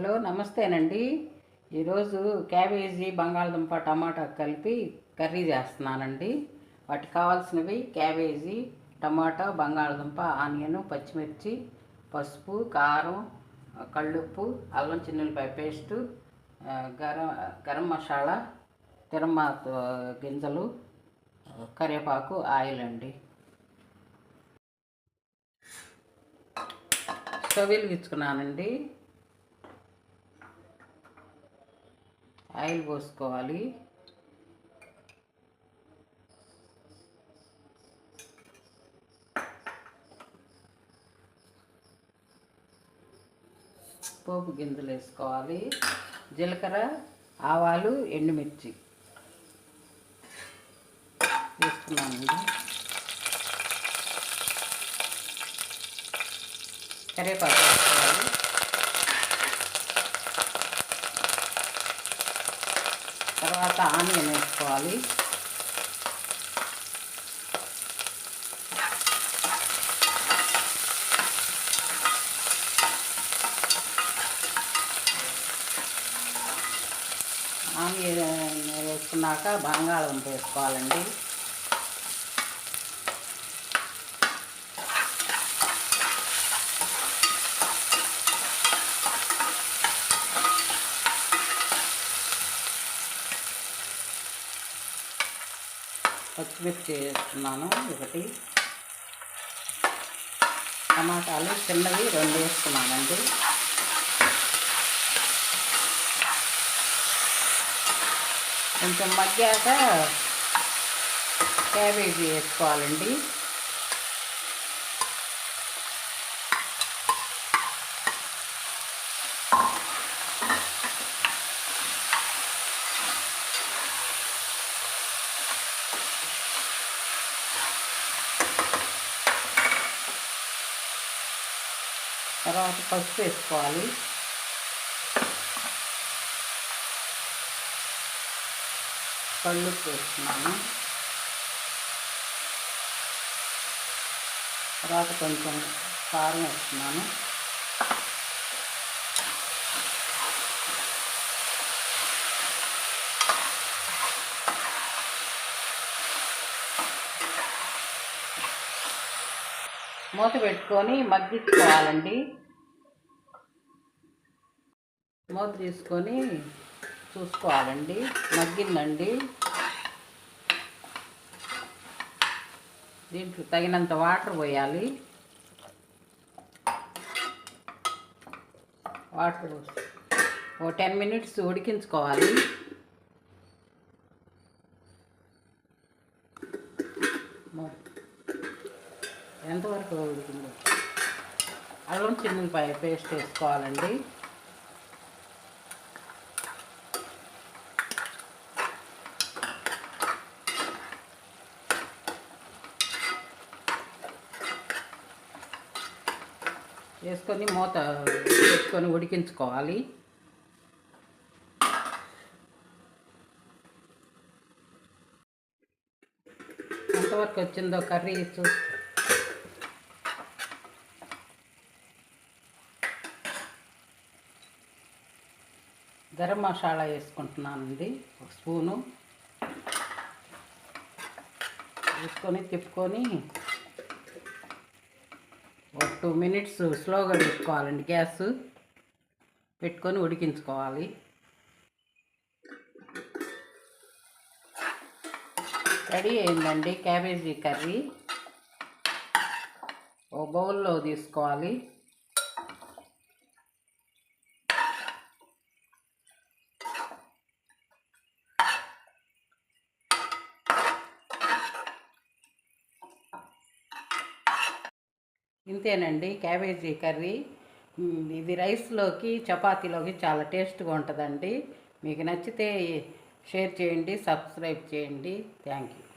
Hello నమస్తేనండి. ఈరోజు cabbage బంగాళదుంప టమాటా కలిపి కర్రీ చేస్తున్నానండి. వాటికి కావాల్సినవి క్యాబేజీ టమాటా బంగాళదుంప ఆనియన్ పచ్చిమిర్చి పసుపు కారం కళ్ళుప్పు అల్లం చిన్నులపాయ పేస్టు గరం గరం మసాలా తిరమ గింజలు కరివేపాకు ఆయిల్ అండి స్టవ్ వెలిగించుకున్నానండి. ఆయిల్ పోసుకోవాలి. పోపు గింజలు వేసుకోవాలి. జీలకర్ర ఆవాలు ఎండుమిర్చి. వేసుకున్నాను కరివేపాకు వేసుకోవాలి. తర్వాత ఆనియన్ వేసుకోవాలి. ఆనియన్ వేసుకున్నాక బంగాళదుంప వేసుకోవాలండి. పచ్చిమిర్చి వేస్తున్నాను ఒకటి. టమాటాలు చిన్నవి రెండు వేస్తున్నానండి. కొంచెం మగ్గాక క్యాబేజీ వేసుకోవాలండి. తర్వాత పసుపు వేసుకోవాలి. కళ్ళు వేస్తున్నాను తర్వాత కొంచెం కారం వేస్తున్నాను మూత పెట్టుకొని మగ్గించుకోవాలండి. మూత తీసుకొని చూసుకోవాలండి. మగ్గిందండి. దీంట్లో తగినంత వాటర్ పోయాలి. వాటర్ ఓ టెన్ మినిట్స్ ఉడికించుకోవాలి. మూత ఎంతవరకు ఉడికిందో అల్లం చిన్నపాయ పేస్ట్ వేసుకోవాలండి. వేసుకొని మూత వేసుకొని ఉడికించుకోవాలి. ఎంతవరకు వచ్చిందో కర్రీ చూసుకో గరం మసాలా వేసుకుంటున్నానండి. ఒక స్పూను. వేసుకొని తిప్పుకొని ఒక టూ మినిట్స్ స్లోగా పెట్టుకోవాలండి గ్యాస్. పెట్టుకొని ఉడికించుకోవాలి. రెడీ అయిందండి క్యాబేజీ కర్రీ. ఓ బౌల్లో తీసుకోవాలి. ఇంతేనండి. Cabbage curry. ఇది రైస్లోకి చపాతీలోకి చాలా టేస్ట్గా ఉంటుందండి. మీకు నచ్చితే షేర్ చేయండి సబ్స్క్రైబ్ చేయండి. Thank you.